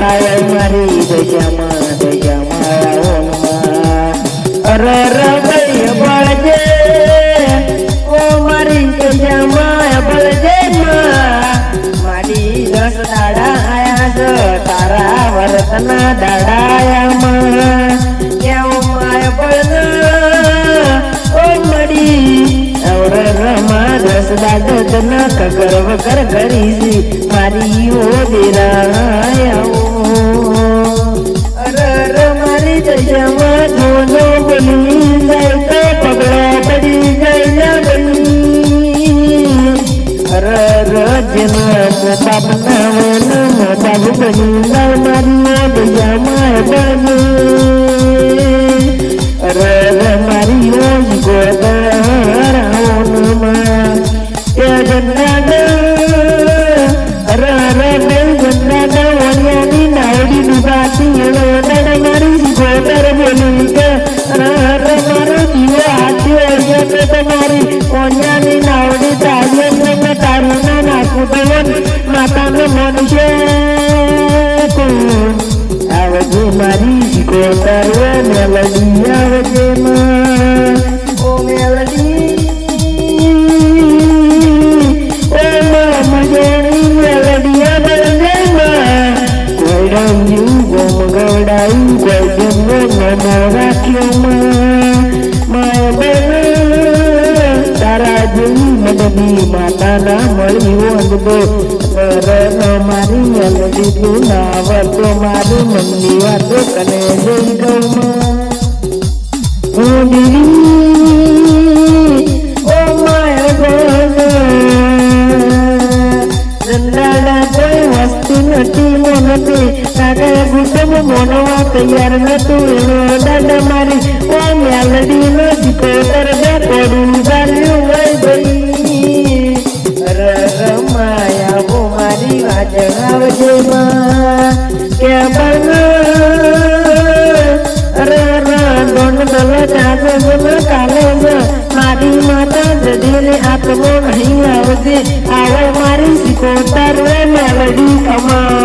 કાળ મારી દજામાં મારી દજામાં બળજે મારી તારા વર્તના દાડા. દાદ તના કગર વગર ગરીજી, મારી ઓ દેરાયાઓ અરે અરે મારી દયામાં જોનો બની જાય તો પગલા પડી મારી તમારી વણિયાની નાવડી તારું ના નાખું માતાનો મનુષ્ય ગોમ ગોડાયું કોઈ જમો નમો રાખ્યો માં માય બેન તારા જેવી મદની માતા ના મળી વંદો અરે મારી મેલડી તું ના આવડતો મારી મનની વાતો કને જઈ ગૌ માં ઓ દીદી ઓ માય ચંદાડા કોઈ વસ્તુ નથી મોનતી કાકા ગુસમ મોનવા તૈયાર નતું એનો દાદા મારી ઓ મેલડી નો જીતો બે પડું ગાલ્યું વઈ ભાઈ. મારી માતા જડીને આત્મો નહીં આવજે. આવે મારી સિકોતર મેલડી કમા.